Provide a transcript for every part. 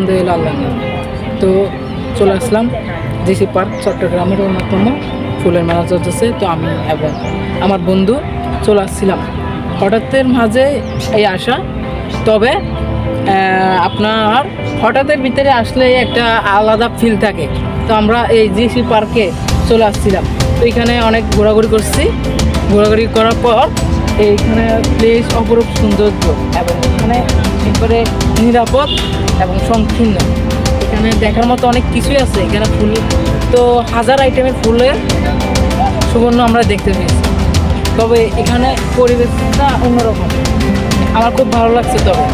আলহামদুলিল্লাহ, আল্লাহ তো চলে আসলাম ডিসি পার্ক চট্টগ্রামের অন্যতম ফুলের মেলা চলতেছে। তো আমি এবং আমার বন্ধু চলে আসছিলাম। হঠাৎের মাঝে এই আসা তবে আপনার হঠাৎের ভিতরে আসলে একটা আলাদা ফিল থাকে। তো আমরা এই জিসি পার্কে চলে আসছিলাম। তো এখানে অনেক ঘোরাঘুরি করছি। ঘোরাঘুরি করার পর এইখানে প্লেস অপরূপ সৌন্দর্য এবং এখানে একবারে নিরাপদ এবং সংকীর্ণ। এখানে দেখার মতো অনেক কিছুই আছে। এখানে ফুল, তো হাজার আইটেমের ফুলের সুবর্ণ আমরা দেখতে পেয়েছি। তবে এখানে পরিবেশটা অন্যরকম। আমার খুব ভালো লাগছে তবে।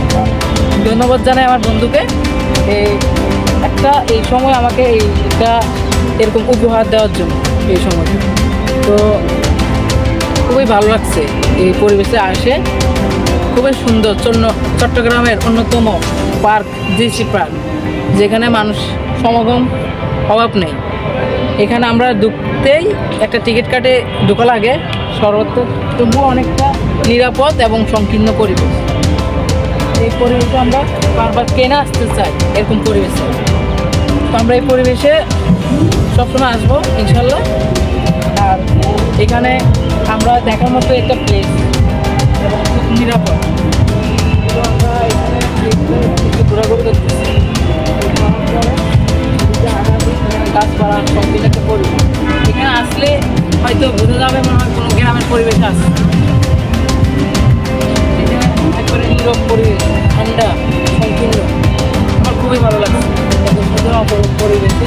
ধন্যবাদ জানাই আমার বন্ধুকে। এই একটা এই সময় আমাকে এই একটা এরকম উপহার দেওয়ার জন্য, এই সময়। তো খুবই ভালো লাগছে। এই পরিবেশে আসে। খুবই সুন্দর। চট্টগ্রামের অন্যতম পার্ক জিসি পার্ক, যেখানে মানুষ সমাগম অভাব নেই। এখানে আমরা ঢুকতেই একটা টিকিট কাটে, ঢোকা লাগে। সর্বত্র তবুও অনেকটা নিরাপদ এবং সংকীর্ণ পরিবেশ। এই পরিবেশে আমরা বারবার কেনা আসতে চাই এরকম পরিবেশে? তো আমরা এই পরিবেশে সবসময় আসব, ইনশাল্লাহ। আর এখানে আমরা দেখার মতো একটা প্লেস এবং খুব নিরাপদ। আমরা করতেছি সব এখানে আসলে হয়তো কোনো গ্রামের পরিবেশ এখানে পরিবেশ, ঠান্ডা, সংকীর্ণ। আমার খুবই ভালো লাগছে। পরিবেশে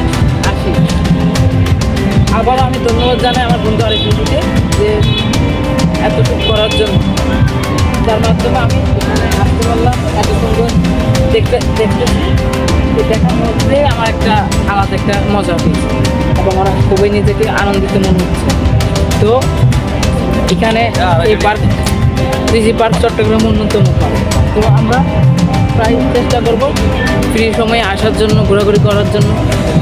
আবার আমি ধন্যবাদ জানাই আমার বন্ধু আরেক বন্ধুকে যে এতটুকু করার জন্য। যার মাধ্যমে আমি আসতে পারলাম এত সুন্দর দেখতে দেখতেছি। দেখার মধ্যে আমার একটা আলাদা একটা মজা পেয়েছে এবং আমার খুবই নিজেকে আনন্দিত মনে হচ্ছে। তো এখানে এই পার্ক ডিজি পার্ক চট্টগ্রাম অন্যতম পার্ক। তো আমরা প্রায় চেষ্টা করব ফ্রি সময়ে আসার জন্য, ঘোরাঘুরি করার জন্য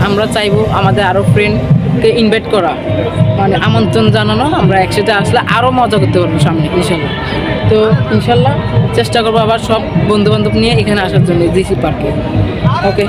আমরা চাইব আমাদের আরও ফ্রেন্ডকে ইনভাইট করা। মানে আমন্ত্রণ জানানো, আমরা একসাথে আসলে আরও মজা করতে পারব সামনে, ইনশাল্লাহ। তো ইনশাল্লাহ চেষ্টা করব আবার সব বন্ধুবান্ধব নিয়ে এখানে আসার জন্য ডিসি পার্কে ওকে